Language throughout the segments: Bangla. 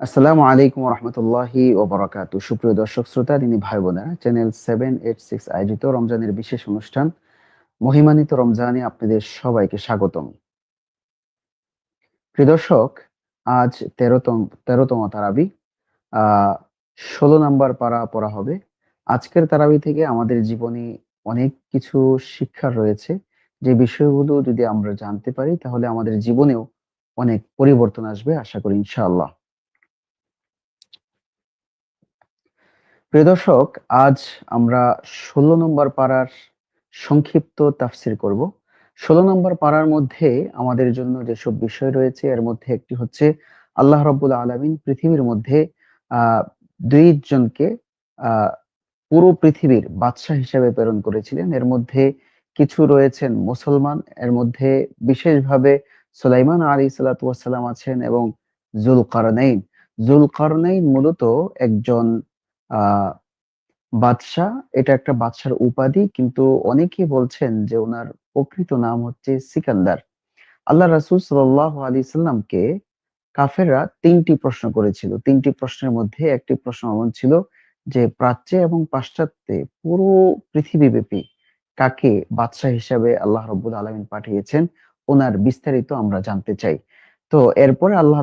আসসালামু আলাইকুম রহমতুল্লাহি ওবরাকাত। সুপ্রিয় দর্শক, শ্রোতা তিনি ভাই বোনেরা চ্যানেল সেভেন এইট সিক্স আয়োজিত রমজানের বিশেষ অনুষ্ঠান মহিমানিত রমজানে আপনাদের সবাইকে স্বাগতম। প্রিয় দর্শক আজ তেরোতম তেরোতম তারাবি। ষোলো নাম্বার পারা পড়া হবে। আজকের তারাবি থেকে আমাদের জীবনে অনেক কিছু শিক্ষা রয়েছে। যে বিষয়গুলো যদি আমরা জানতে পারি, তাহলে আমাদের জীবনেও অনেক পরিবর্তন আসবে, আশা করি ইনশাআল্লাহ। প্রিয় দর্শক, আজ আমরা ষোলো নম্বর পাড়ার সংক্ষিপ্ত তাফসির করব। ষোলো নম্বর পাড়ার মধ্যে আমাদের জন্য যেসব বিষয় রয়েছে, এর মধ্যে একটি হচ্ছে আল্লাহ রব্বুল আলমিন পৃথিবীর মধ্যে দুই জনকে পুরো পৃথিবীর বাদশাহ হিসেবে প্রেরণ করেছিলেন। এর মধ্যে কিছু রয়েছেন মুসলমান, এর মধ্যে বিশেষভাবে সুলাইমান আলী সাল্লাম আছেন এবং জুল কারনাইন জুল কারনাইন মূলত একজন আহ বাদশাহ। এটা একটা বাদশার উপাধি, কিন্তু অনেকেই বলছেন যে ওনার প্রকৃত নাম হচ্ছে সিকান্দার। আল্লাহ রাসুল সাল্লাহ আলী সাল্লামকে কাফেররা তিনটি প্রশ্ন করেছিল। তিনটি প্রশ্নের মধ্যে একটি প্রশ্ন এমন ছিল যে, প্রাচ্যে এবং পাশ্চাত্যে পুরো পৃথিবীব্যাপী কাকে বাদশাহ হিসাবে আল্লাহ রব্বুল আলমিন পাঠিয়েছেন, ওনার বিস্তারিত আমরা জানতে চাই। তো এরপরে আল্লাহ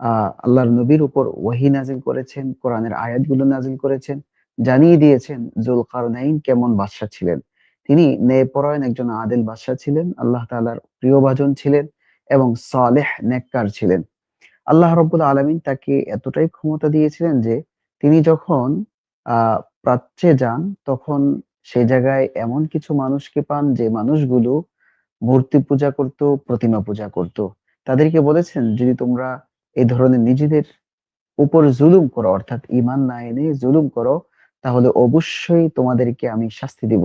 আহ আল্লাহর নবীর উপর ওয়াহি নাজিল করেছেন, কোরআনের আয়াতগুলো নাজিল করেছেন, জানিয়ে দিয়েছেন, জুলকারনাইন কেমন বাদশাহ ছিলেন। তিনি ন্যায়পরায়ণ একজন আদেল বাদশাহ ছিলেন, আল্লাহ তাআলার প্রিয়ভাজন ছিলেন এবং সালেহ নেককার ছিলেন। আল্লাহ রব্বুল আলমিন তাকে এতটাই ক্ষমতা দিয়েছিলেন যে তিনি যখন প্রাচ্যে যান, তখন সে জায়গায় এমন কিছু মানুষকে পান যে মানুষগুলো মূর্তি পূজা করত, প্রতিমা পূজা করত। তাদেরকে বলেছেন, যদি তোমরা এই ধরনের নিজেদের উপর জুলুম করো, অর্থাৎ ইমান না এনে জুলুম করো, তাহলে অবশ্যই তোমাদেরকে আমি শাস্তি দিব।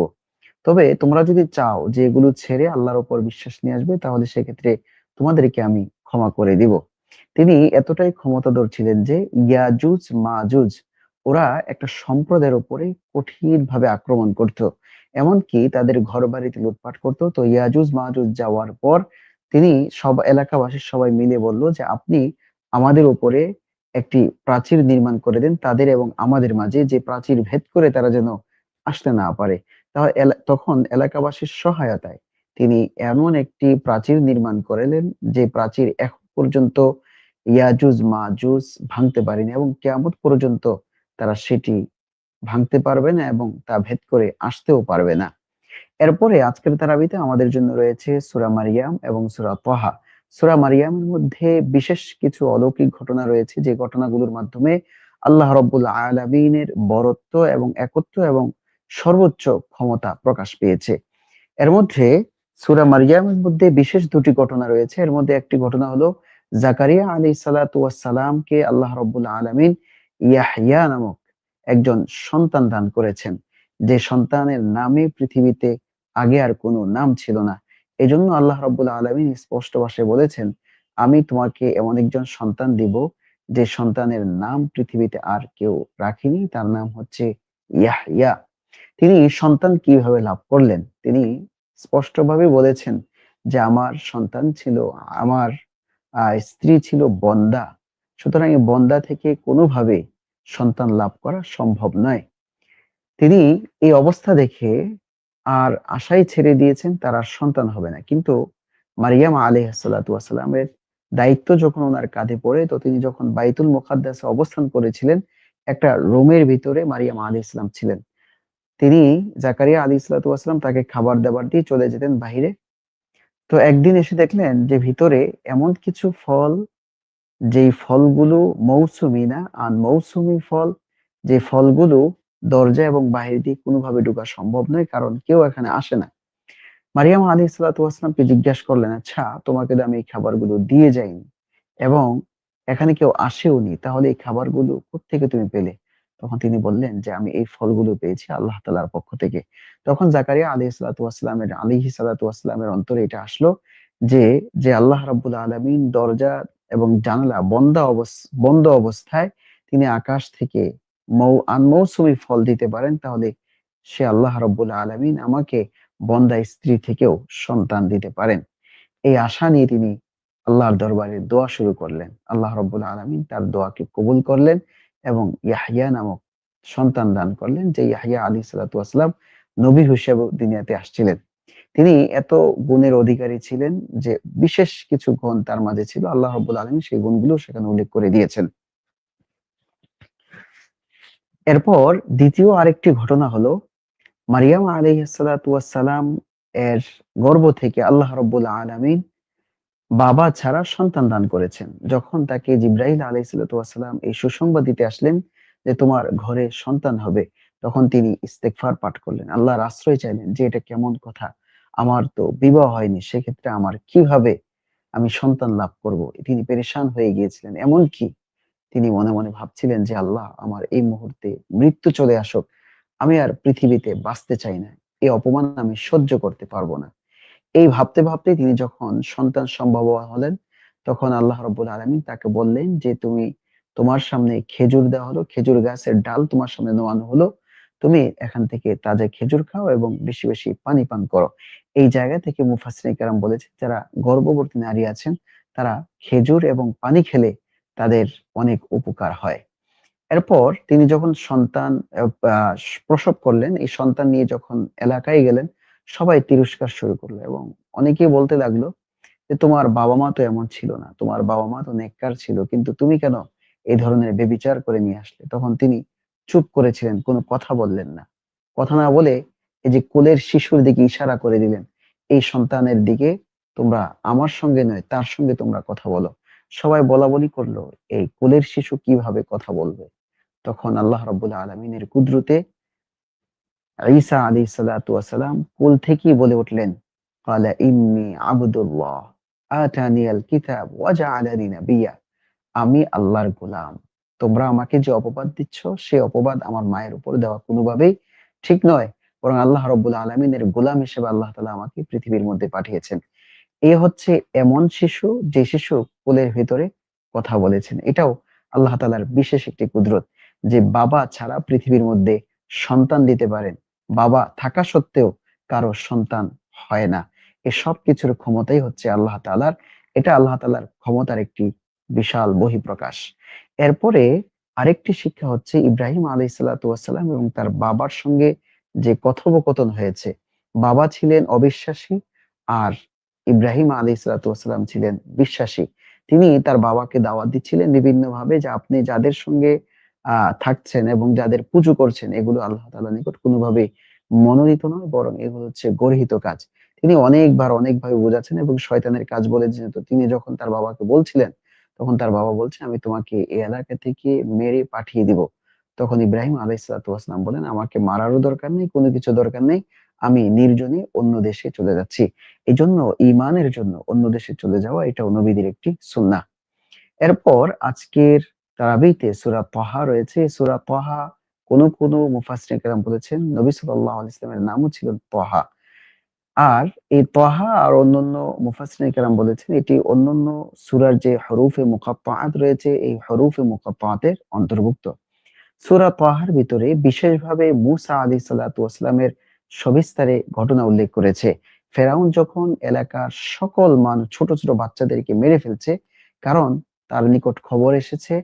তবে তোমরা যদি চাও যে এগুলো ছেড়ে আল্লাহর উপর বিশ্বাস নিয়ে আসবে, তাহলে সেক্ষেত্রে তোমাদেরকে আমি ক্ষমা করে দিব। তিনি এতটাই ক্ষমতাধর ছিলেন যে ইয়াজুজ, মাজুজ, ওরা একটা সম্প্রদায়ের উপরে কঠিন ভাবে আক্রমণ করত। এমনকি তাদের ঘর বাড়িতে লুটপাট করতো। তো ইয়াজুজ, মাজুজ যাওয়ার পর তিনি সব এলাকাবাসীর সবাই মিলে বলল যে, আপনি আমাদের উপরে একটি প্রাচীর নির্মাণ করে দেন। তাদের এবং আমাদের মাঝে যে প্রাচীর ভেদ করে তারা যেন আসতে না পারে। তখন এলাকাবাসীর সহায়তায় তিনি এমন একটি প্রাচীর নির্মাণ করেলেন যে প্রাচীর এখন পর্যন্ত ইয়াজুজ, মাজুজ ভাঙতে পারেনি এবং কেয়ামত পর্যন্ত তারা সেটি ভাঙতে পারবে না এবং তা ভেদ করে আসতেও পারবে না। এরপরে আজকের তারাবিতে আমাদের জন্য রয়েছে সুরা মারিয়াম এবং সুরা তহা। সুরা মারিয়ামের মধ্যে বিশেষ কিছু অলৌকিক ঘটনা রয়েছে যে ঘটনাগুলোর মাধ্যমে আল্লাহ রব্বুল আলমিনের বরত্ব এবং একত্র এবং সর্বোচ্চ ক্ষমতা প্রকাশ পেয়েছে। এর মধ্যে সুরা মারিয়ামের মধ্যে বিশেষ দুটি ঘটনা রয়েছে। এর মধ্যে একটি ঘটনা হলো, জাকারিয়া আলী সালাতামকে আল্লাহ রব্বুল আলমিন ইয়াহিয়া নামক একজন সন্তান দান করেছেন। যে সন্তানের নামে পৃথিবীতে আগে আর কোনো নাম ছিল না। এজন্য আল্লাহ রব্বুল আলমিন স্পষ্ট ভাষায় বলেছেন, আমি তোমাকে এমন একজন সন্তান দিব যে সন্তানের নাম পৃথিবীতে আর কেউ রাখেনি। তার নাম হচ্ছে ইয়াহিয়া তিনি সন্তান কীভাবে লাভ করলেন? তিনি স্পষ্টভাবে বলেছেন যে, আমার সন্তান ছিল, আমার স্ত্রী ছিল বন্দা। সুতরাং এই বন্দা থেকে কোনোভাবে সন্তান লাভ করা সম্ভব নয়। তিনি এই অবস্থা দেখে আর আশাই ছেড়ে দিয়েছেন, তার আর সন্তান হবে না। কিন্তু মারিয়াম আলহামের দায়িত্ব যখন ওনার কাঁধে পড়ে, তো তিনি যখন বাইতুল মুখাদ্দাসে অবস্থান করেছিলেন, একটা রুমের ভিতরে মারিয়াম আলী ইসলাম ছিলেন। তিনি জাকারিয়া আলী ইসলাতাম তাকে খাবার দাবার দিয়ে চলে যেতেন বাহিরে। তো একদিন এসে দেখলেন যে ভিতরে এমন কিছু ফল, যেই ফলগুলো মৌসুমি না, আর মৌসুমি ফল, যে ফলগুলো দরজা এবং বাহির দিয়ে কোনোভাবে ঢুকা সম্ভব নয়, কারণ কেউ এখানে আসে না। মারিয়াম আলী সাল্লাতামকে জিজ্ঞাসা করলেন আচ্ছা তোমাকে তো আমি এই খাবারগুলো দিয়ে যাইনি এবং এখানে কেউ আসেও নি, তাহলে এই খাবারগুলো থেকে তুমি পেলে? তখন তিনি বললেন যে, আমি এই ফলগুলো পেয়েছি আল্লাহ তালার পক্ষ থেকে। তখন জাকারিয়া আলী সাল্লাতামের আলী সাল্লাতামের অন্তরে এটা আসলো যে যে আল্লাহ রাবুল আলমিন দরজা এবং জানালা বন্ধ বন্ধ অবস্থায় তিনি আকাশ থেকে মৌ আনমৌসুমি ফল দিতে পারেন, তাহলে সে আল্লাহ রব্বুল আলমিন আমাকে বন্দা স্ত্রী থেকেও সন্তান দিতে পারেন। এই আশা নিয়ে তিনি আল্লাহর দরবারে দোয়া শুরু করলেন। আল্লাহ রব্বুল আলমিন তার দোয়াকে কবুল করলেন। এবং ইয়াহিয়া নামক সন্তান দান করলেন, যে ইয়াহিয়া আলী সালাতাম নবী হিসেবে দুনিয়াতে আসছিলেন। তিনি এত গুণের অধিকারী ছিলেন যে বিশেষ কিছু গুণ তার মাঝে ছিল। আল্লাহ রব্বুল আলমী সেই গুণগুলো সেখানে উল্লেখ করে দিয়েছেন। এরপর দ্বিতীয় আরেকটি ঘটনা হলো, মারিয়াম আলাইসালাম এর গর্ব থেকে আল্লাহ রব্বুল আলমিন বাবা ছাড়া সন্তান দান করেছেন। যখন তাকে জিব্রাহিল আলাইসালাম এই সুসংবাদ দিতে আসলেন যে তোমার ঘরে সন্তান হবে, তখন তিনি ইস্তেকফার পাঠ করলেন। আল্লাহর আশ্রয় চাইলেন যে এটা কেমন কথা। আমার তো বিবাহ হয়নি, সেক্ষেত্রে আমার কীভাবে আমি সন্তান লাভ করব? তিনি পেরেশান হয়ে গিয়েছিলেন। এমন কি তিনি মনে মনে ভাবছিলেন যে, আল্লাহ, আমার এই মুহূর্তে মৃত্যু চলে আসুক। আমি আর পৃথিবীতে বাঁচতে চাই না। এই অপমান আমি সহ্য করতে পারব না। এই ভাবতে ভাবতে তিনি যখন সন্তান সম্ভব হলেন, তখন আল্লাহ রব্বুল আলমী তাকে বললেন যে, তুমি তোমার সামনে খেজুর দেওয়া হলো, খেজুর গাছের ডাল তোমার সামনে নোয়ানো হলো। তুমি এখান থেকে তাজা খেজুর খাও এবং বেশি বেশি পানি পান করো। এই জায়গা থেকে মুফাসিন কারাম বলেছে, যারা গর্ভবতী নারী আছেন, তারা খেজুর এবং পানি খেলে তাদের অনেক উপকার হয়। এরপর তিনি যখন সন্তান প্রসব করলেন, এই সন্তান নিয়ে যখন এলাকায় গেলেন সবাই তিরস্কার শুরু করল এবং অনেকে বলতে লাগল যে, তোমার বাবা মা তো এমন ছিল না। তোমার বাবা মা তো নেককার ছিল। কিন্তু তুমি কেন এই ধরনের বেবিচার করে নিয়ে আসলে? তখন তিনি চুপ করেছিলেন, কোনো কথা বললেন না। কথা না বলে এই যে কোলের শিশুর দিকে ইশারা করে দিলেন, এই সন্তানের দিকে তোমরা আমার সঙ্গে নয়, তার সঙ্গে তোমরা কথা বলো। সবাই বলা বলি করল, এই কোলের শিশু কীভাবে কথা বলবে? তখন আল্লাহ রব্বুল আলমিনের কুদরতে ঈসা আলী সালাম কুল থেকেই বলে উঠলেন, কালা ইন্নি আবদুল্লাহ কিতাব ওয়াজআলানি নাবিয়্যা আমি আল্লাহর গোলাম। তোমরা আমাকে যে অপবাদ দিচ্ছ, সে অপবাদ আমার মায়ের উপর দেওয়া কোনোভাবেই ঠিক নয়। বরং আল্লাহ রব্বুল আলমিনের গোলাম হিসেবে আল্লাহ তালা আমাকে পৃথিবীর মধ্যে পাঠিয়েছেন। এ হচ্ছে এমন শিশু যে শিশু কোলের ভিতরে কথা বলেছেন। এটাও আল্লাহ তালার বিশেষ একটি কুদরত যে বাবা ছাড়া পৃথিবীর মধ্যে সন্তান দিতে পারেন। বাবা থাকা সত্ত্বেও কারও সন্তান হয় না। এ সব কিছুর ক্ষমতাই হচ্ছে আল্লাহ তালার এটা আল্লাহ তালার ক্ষমতার একটি বিশাল বহিঃপ্রকাশ। এরপরে আরেকটি শিক্ষা হচ্ছে ইব্রাহিম আলাই সাল্লাম এবং তার বাবার সঙ্গে যে কথোপকথন হয়েছে, বাবা ছিলেন অবিশ্বাসী আর ইব্রাহিম আলী সালাতাম ছিলেন বিশ্বাসী। তিনি তার বাবাকে দাওয়াত দিচ্ছিলেন বিভিন্ন ভাবে যে আপনি যাদের সঙ্গে থাকছেন এবং যাদের পুজো করছেন, এগুলো আল্লাহ তালা নিকট কোনোভাবে মনোনীত নয়, বরং এগুলো হচ্ছে গর্হিত কাজ। তিনি অনেকবার অনেকভাবে বোঝাচ্ছেন এবং শয়তানের কাজ বলে যেহেতু তিনি যখন তার বাবাকে বলছিলেন, তখন তার বাবা বলছে, আমি তোমাকে এই এলাকা থেকে মেরে পাঠিয়ে দিব। তখন ইব্রাহিম আলাইসালাম বলেন, আমাকে মারারও দরকার নেই, কোনো কিছু দরকার নেই। আমি নির্জনে অন্য দেশে চলে যাচ্ছি। এই জন্য ইমানের জন্য অন্য দেশে চলে যাওয়া এটা নবীদের একটি সুন্না এরপর আজকের তারাবিতে সুরা তহা রয়েছে। সুরা তহা কোন কোন মুফাসরিন বলেছেন, নবী আলাইহি ইসলামের নামও ছিল তহা। আর এই তহা আর অন্যান্য মুফাসরিন কেরাম বলেছেন, এটি অন্যান্য সুরার যে হরুফে মুকাত্তাআত রয়েছে, এই হরুফে মুকাত্তাআতের অন্তর্ভুক্ত। সুরা তহার ভিতরে বিশেষভাবে মুসা আলী সাল্লাতু আসলামের সবিস্তারে ঘটনা উল্লেখ করেছে। ফেরাউন যখন এলাকার সকল মানুষ, ছোট ছোট বাচ্চাদেরকে মেরে ফেলছে, কারণ তার নিকট খবর এসেছে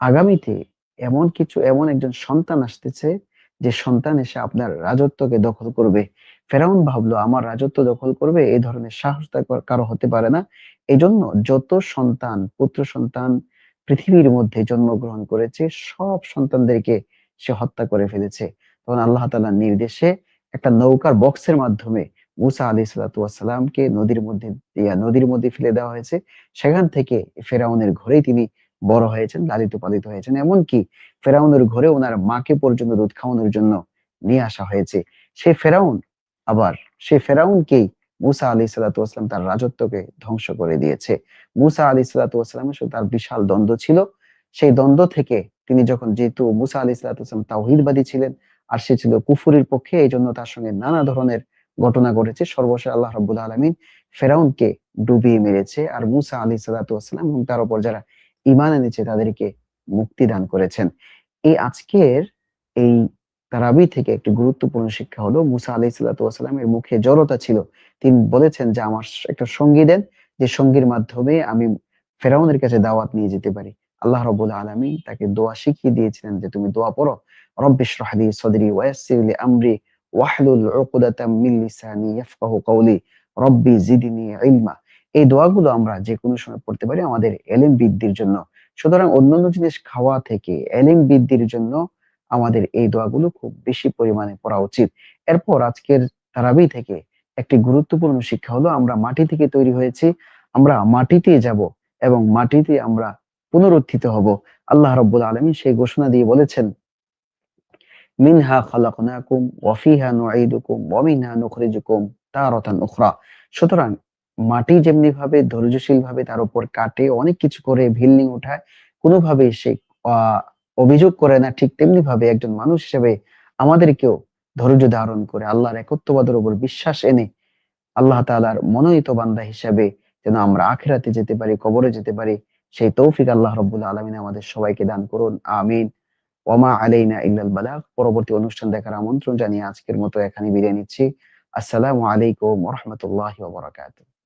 আগামীতে এমন কিছু, এমন একজন সন্তান আসতেছে যে সন্তান এসে আপনার রাজত্বকে দখল করবে। ফেরাউন ভাবলো, আমার রাজত্ব দখল করবে, এই ধরনের সাহস কারও হতে পারে না। এই জন্য যত সন্তান, পুত্র সন্তান পৃথিবীর মধ্যে জন্মগ্রহণ করেছে, সব সন্তানদেরকে সে হত্যা করে ফেলেছে। তখন আল্লাহ তালার নির্দেশে একটা নৌকার বক্সের মাধ্যমে মুসা আলি সালাতামকে নদীর মধ্যে নদীর মধ্যে ফেলে দেওয়া হয়েছে। সেখান থেকে ফেরাউনের ঘরেই তিনি বড় হয়েছেন, লালিত পালিত হয়েছেন। এমনকি ফেরাউনের ঘরে ওনার মাকে পর্যন্ত দুধ খাওয়ানোর জন্য নিয়ে আসা হয়েছে। সে ফেরাউন আবার, সে ফেরাউনকেই মুসা আলি সাল্লাতাম তার রাজত্বকে ধ্বংস করে দিয়েছে। মুসা আলি সাল্লাতামের সাথে তার বিশাল দ্বন্দ্ব ছিল। সেই দ্বন্দ্ব থেকে তিনি যখন যেহেতু মুসা আলি সাল্লাতাম তাওহিদবাদী ছিলেন আর সে ছিল কুফুরির পক্ষে, এই জন্য তার সঙ্গে নানা ধরনের ঘটনা ঘটেছে। সর্বশেষ আল্লাহ রব্বুল আলমিন ফেরাউনকে ডুবিয়ে মেরেছে। আর মুসা আলাইহিস সালাতু ওয়াসসালাম এবং তার উপর যারা ঈমান এনেছে তাদেরকে মুক্তি দান করেছেন। এই আজকের এই তারাবি থেকে একটি গুরুত্বপূর্ণ শিক্ষা হলো মুসা সালাতু ওয়াসসালামের মুখে জড়তা ছিল। তিনি বলেছেন যে আমার একটা সঙ্গী দেন, যে সঙ্গীর মাধ্যমে আমি ফেরাউনের কাছে দাওয়াত নিয়ে যেতে পারি। আল্লাহ রাব্বুল আলামিন তাকে দোয়া শিখিয়ে দিয়েছিলেন যে তুমি দোয়া পড়ো। রব্বি ইশরাহ লি সাদরি ওয়া ইয়াসসির লি আমরি ওয়াহলুল উকদাতাম মিন ইয়াফকাহু কওলি রব্বি জিদনি ইলমা। এই দোয়াগুলো আমরা যে কোনো সময় পড়তে পারি আমাদের এলেম বৃদ্ধির জন্য। সুতরাং অন্যান্য জিনিস খাওয়া থেকে এলেম বৃদ্ধির জন্য আমাদের এই দোয়াগুলো খুব বেশি পরিমাণে পড়া উচিত। এরপর আজকের তারাবি থেকে একটি গুরুত্বপূর্ণ শিক্ষা হলো, আমরা মাটি থেকে তৈরি হয়েছি। আমরা মাটিতেই যাব এবং মাটিতে আমরা পুনরুত্থিত হব। আল্লাহ রাব্বুল আলামিন সেই ঘোষণা দিয়ে বলেছেন, মিনহা খালাকনাকুম ওয়া ফিহা নুঈদুকুম ওয়া মিনহা নুখরিজুকুম তারাতান উখরা। সুতরাং মাটি যেমনিভাবে ধৈর্যশীলভাবে তার উপর কাটে, অনেক কিছু করে বিল্ডিং উঠায়, কোনোভাবেই সে অভিযোগ করে না। ঠিক তেমনিভাবে একজন মানুষ হিসেবে আমাদেরকেও ধৈর্য ধারণ করে আল্লাহর একত্ববাদের উপর বিশ্বাস এনে আল্লাহ তাআলার মনোনীত বান্দা হিসেবে যেন আমরা আখিরাতে যেতে পারি, কবরে যেতে পারি, সেই তৌফিক আল্লাহ রাব্বুল আলামিন আমাদের সবাইকে দান করুন। আমিন। ওয়া মা আলাইনা ইল্লাল বালাগ। পরবর্তী অনুষ্ঠান দেখার আমন্ত্রণ জানিয়ে আজকের মতো এখানে বিদায় নিচ্ছি। আসসালামু আলাইকুম রাহমাতুল্লাহি বারাকাতুহু।